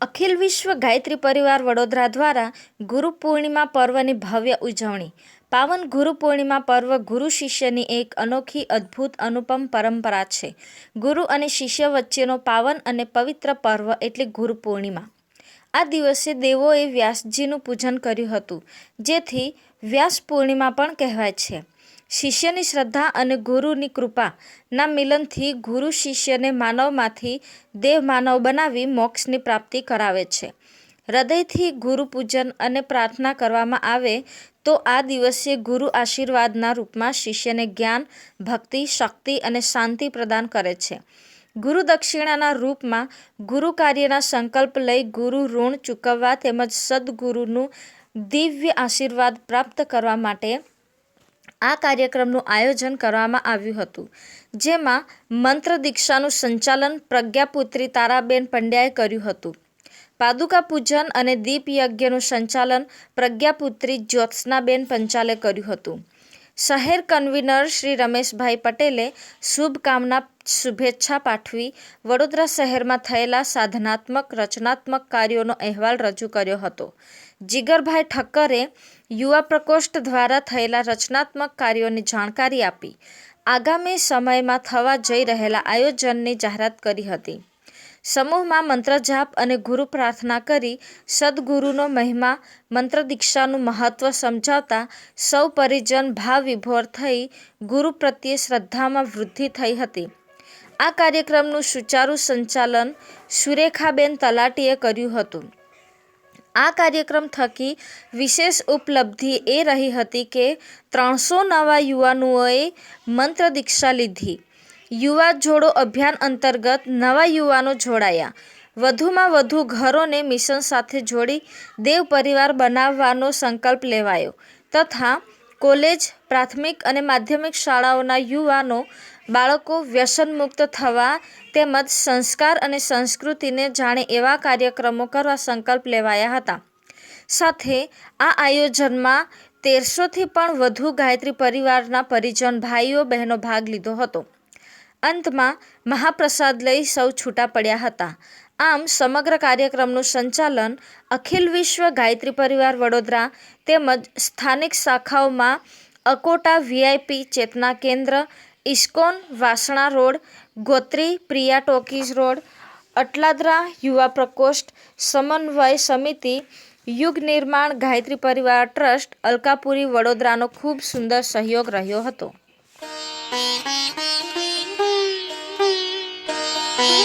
અખિલ વિશ્વ ગાયત્રી પરિવાર વડોદરા દ્વારા ગુરુ પૂર્ણિમા પર્વની ભવ્ય ઉજવણી. પાવન ગુરુ પૂર્ણિમા પર્વ ગુરુ શિષ્યની એક અનોખી, અદ્ભુત, અનુપમ પરંપરા છે. ગુરુ અને શિષ્ય વચ્ચેનો પાવન અને પવિત્ર પર્વ એટલે ગુરુ પૂર્ણિમા. આ દિવસે દેવોએ વ્યાસજીનું પૂજન કર્યું હતું, જેથી વ્યાસ પૂર્ણિમા પણ કહેવાય છે. શિષ્યની શ્રદ્ધા અને ગુરુની કૃપાના મિલનથી ગુરુ શિષ્યને માનવમાંથી દેવ માનવ બનાવી મોક્ષની પ્રાપ્તિ કરાવે છે. હૃદયથી ગુરુ પૂજન અને પ્રાર્થના કરવામાં આવે તો આ દિવસે ગુરુ આશીર્વાદના રૂપમાં શિષ્યને જ્ઞાન, ભક્તિ, શક્તિ અને શાંતિ પ્રદાન કરે છે. ગુરુ દક્ષિણાના રૂપમાં ગુરુ કાર્યના સંકલ્પ લઈ ગુરુ ઋણ ચૂકવવા તેમજ સદગુરુનું દિવ્ય આશીર્વાદ પ્રાપ્ત કરવા માટે આ કાર્યક્રમનું આયોજન કરવામાં આવ્યું હતું, જેમાં મંત્ર દીક્ષાનું સંચાલન પ્રજ્ઞાપુત્રી તારાબેન પંડ્યાએ કર્યું હતું. પાદુકા પૂજન અને દીપ યજ્ઞનું સંચાલન પ્રજ્ઞાપુત્રી જ્યોત્સનાબેન પંચાલે કર્યું હતું. શહેર કન્વીનર શ્રી રમેશભાઈ પટેલે શુભકામના શુભેચ્છા પાઠવી વડોદરા શહેરમાં થયેલા સાધનાત્મક રચનાત્મક કાર્યોનો અહેવાલ રજૂ કર્યો હતો. જીગરભાઈ ઠક્કરે યુવા પ્રકોષ્ઠ દ્વારા થયેલા રચનાત્મક કાર્યોની જાણકારી આપી. આગામી સમયમાં થવા જઈ રહેલા આયોજનની જાહેરાત કરી હતી. સમૂહમાં મંત્રજાપ અને ગુરુ પ્રાર્થના કરી સદગુરુનો મહિમા, મંત્ર દીક્ષાનું મહત્ત્વ સમજાવતા સૌ પરિજન ભાવ વિભોર થઈ ગુરુ પ્રત્યે શ્રદ્ધામાં વૃદ્ધિ થઈ હતી. આ કાર્યક્રમનું સુચારુ સંચાલન સુરેખાબેન તલાટીએ કર્યું હતું. આ કાર્યક્રમ થકી વિશેષ ઉપલબ્ધિ એ રહી હતી કે ત્રણસો નવા યુવાનોએ મંત્ર દીક્ષા લીધી. યુવા જોડો અભિયાન અંતર્ગત નવા યુવાનો જોડાયા. વધુમાં વધુ ઘરોને મિશન સાથે જોડી દેવ પરિવાર બનાવવાનો સંકલ્પ લેવાયો તથા કોલેજ, પ્રાથમિક અને માધ્યમિક શાળાઓના યુવાનો, બાળકો વ્યસનમુક્ત થવા તેમજ સંસ્કાર અને સંસ્કૃતિને જાણે એવા કાર્યક્રમો કરવા સંકલ્પ લેવાયા હતા. સાથે આ આયોજનમાં તેરસોથી પણ વધુ ગાયત્રી પરિવારના પરિજન, ભાઈઓ, બહેનો ભાગ લીધો હતો. અંતમાં મહાપ્રસાદ લઈ સૌ છૂટા પડ્યા હતા. આમ સમગ્ર કાર્યક્રમનું સંચાલન અખિલ વિશ્વ ગાયત્રી પરિવાર વડોદરા તેમજ સ્થાનિક શાખાઓમાં Akota VIP Chetna Kendra, ISKCON Vasna road, Gotri Priya talkies road, Atladara યુવા પ્રકોષ્ઠ, સમન્વય સમિતિ, યુગ નિર્માણ ગાયત્રી પરિવાર ટ્રસ્ટ, અલકાપુરી વડોદરાનો ખૂબ સુંદર સહયોગ રહ્યો હતો.